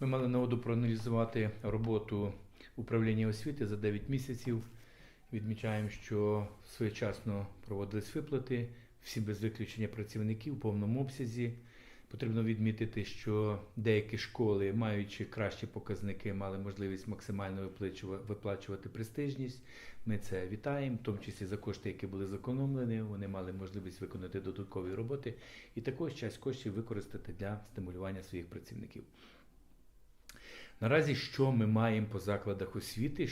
Ми мали нагоду проаналізувати роботу управління освіти за 9 місяців. Відмічаємо, що своєчасно проводились виплати, всі без виключення працівників в повному обсязі. Потрібно відмітити, що деякі школи, маючи кращі показники, мали можливість максимально виплачувати престижність. Ми це вітаємо, в тому числі за кошти, які були зекономлені. Вони мали можливість виконати додаткові роботи і також часть коштів використати для стимулювання своїх працівників. Наразі що ми маємо по закладах освіти?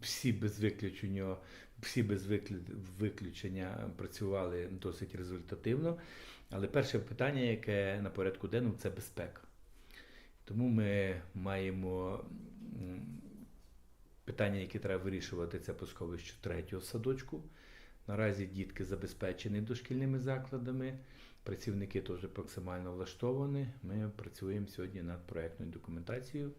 Всі без виключення, всі без виключення працювали досить результативно. Але перше питання, яке на порядку денному, це безпека. Тому ми маємо питання, які треба вирішувати, це по сховищу третього садочку. Наразі дітки забезпечені дошкільними закладами, працівники теж максимально влаштовані. Ми працюємо сьогодні над проектною документацією.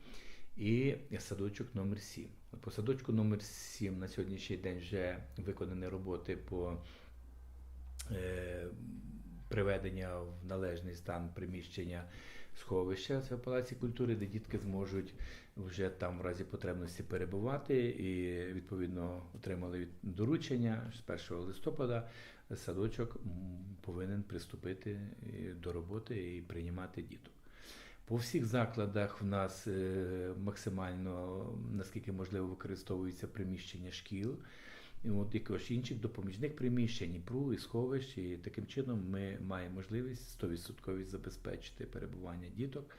І садочок номер 7. По садочку номер 7 на сьогоднішній день вже виконані роботи по е, приведення в належний стан приміщення сховища це в Палаці культури, де дітки зможуть вже там в разі потребності перебувати і відповідно отримали від доручення з 1 листопада. Садочок повинен приступити е, до роботи і приймати діток. По всіх закладах в нас е, максимально, наскільки можливо, використовуються приміщення шкіл, от якось інших допоміжних приміщень, і ПРУ, і сховищ. І таким чином ми маємо можливість 100% забезпечити перебування діток.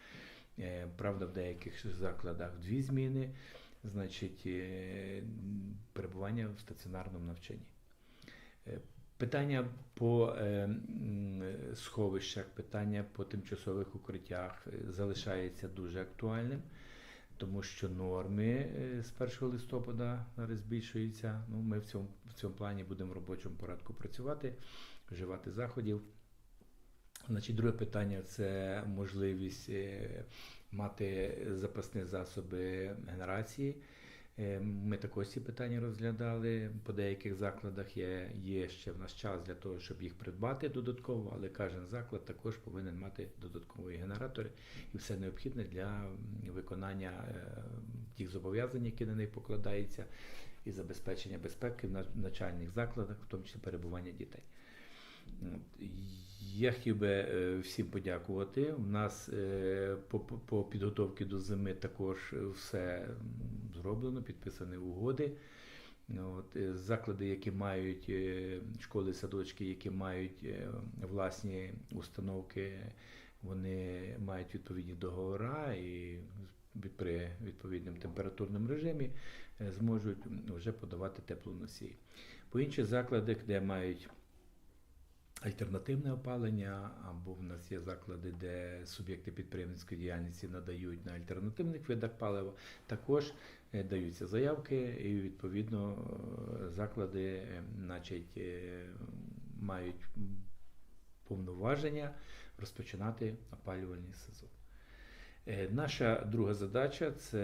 Е, Правда, в деяких закладах дві зміни, значить, е, перебування в стаціонарному навчанні. Е, Питання по сховищах, питання по тимчасових укриттях залишається дуже актуальним, тому що норми е, з 1 листопада зараз збільшуються. Ну, ми в цьому, в цьому плані будемо в робочому порядку працювати, вживати заходів. Значить, друге питання це можливість е, мати запасні засоби генерації. Е, Ми також ці питання розглядали. По деяких закладах є, є ще в нас час для того, щоб їх придбати додатково, але кожен заклад також повинен мати додаткові генератори і все необхідне для виконання е, тих зобов'язань, які на них покладаються, і забезпечення безпеки в навчальних закладах, в тому числі перебування дітей. Я хотів би е, всім подякувати. У нас по, підготовці до зими також все зроблено, підписані угоди. От, е, заклади, які мають е, школи, садочки, які мають е, власні установки, вони мають відповідні договори і при відповідному температурному режимі зможуть вже подавати теплоносії. По інших закладах, де мають альтернативне опалення, або в нас є заклади, де суб'єкти підприємницької діяльності надають на альтернативних видах палива, також е, даються заявки, і відповідно е, заклади, е, значить, мають повноваження розпочинати опалювальний сезон. Е, Наша друга задача це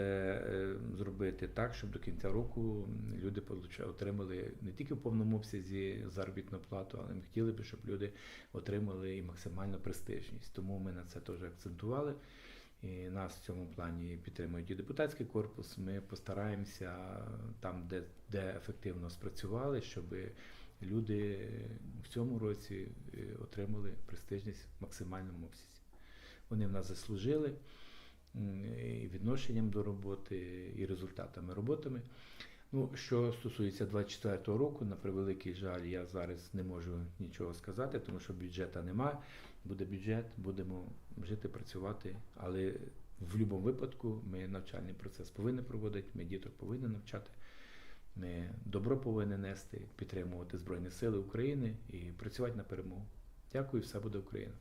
е, зробити так, щоб до кінця року люди отримали не тільки в повному обсязі заробітну плату, але ми хотіли б, щоб люди отримали і максимальну престижність. Тому ми на це теж акцентували. І нас в цьому плані підтримують і депутатський корпус. Ми постараємося там, де, де ефективно спрацювали, щоб люди в цьому році е, отримали престижність в максимальному обсязі. Вони в нас заслужили і відношенням до роботи, і результатами роботами. Ну, що стосується 24-го року, на превеликий жаль, я зараз не можу нічого сказати, тому що бюджету немає. Буде бюджет, будемо жити, працювати. Але в будь-якому випадку ми навчальний процес повинні проводити, ми діток повинні навчати. Ми добро повинні нести, підтримувати Збройні Сили України і працювати на перемогу. Дякую, все буде Україна.